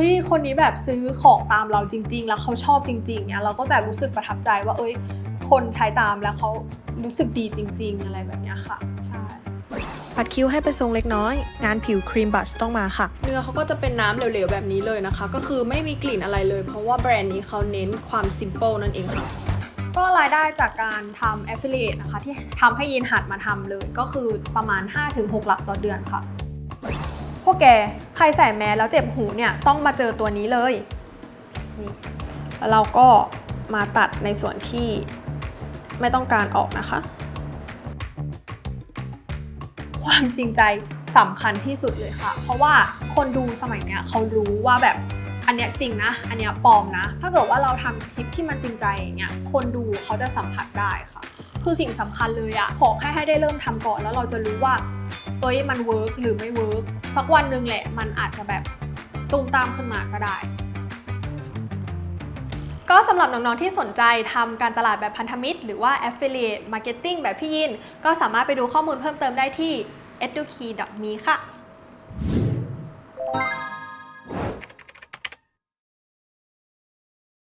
ฮ้ยคนนี้แบบซื้อของตามเราจริง ๆ แล้วเขาชอบจริงๆเนี่ยเราก็แบบรู้สึกประทับใจว่าเอ้ย คนใช้ตามแล้วเขารู้สึกดีจริง ๆ อะไรแบบเนี้ยค่ะ ใช่ปัดคิ้วให้เป็นทรงเล็กน้อย งานผิวครีมบัชต้องมาค่ะ เนื้อเขาก็จะเป็นน้ำเหลวๆแบบนี้เลยนะคะ ก็คือไม่มีกลิ่นอะไรเลย เพราะว่าแบรนด์นี้เขาเน้นความ simple นั่นเองค่ะก็รายได้จากการทำ affiliate นะคะ ที่ทำให้ยินหัดมาทำเลย ก็คือประมาณ 5-6 หลักต่อเดือนค่ะพ วกแกใครใส่แมสแล้วเจ็บหูเนี่ยต้องมาเจอตัวนี้เลยนี่แล้วเราก็มาตัดในส่วนที่ไม่ต้องการออกนะคะ ความจริงใจสำคัญที่สุดเลยค่ะ เพราะว่าคนดูสมัยเนี้ยเขารู้ว่าแบบอันเนี้ยจริงนะ อันเนี้ยปลอมนะ ถ้าเกิดว่าเราทำคลิปที่มันจริงใจอย่างเงี้ย คนดูเขาจะสัมผัสได้ค่ะ คือสิ่งสำคัญเลยอะขอแค่ให้ได้เริ่มทำก่อนแล้วเราจะรู้ว่า เอ้ยมันเวิร์กหรือไม่เวิร์กสักวันหนึ่งแหละ มันอาจจะแบบตุ้มตามขึ้นมาก็ได้ ก็สำหรับน้องๆที่สนใจทำการตลาดแบบพันธมิตร หรือว่า affiliate marketing แบบพี่ยิน ก็สามารถไปดูข้อมูลเพิ่มเติมได้ที่ edukey.me ค่ะ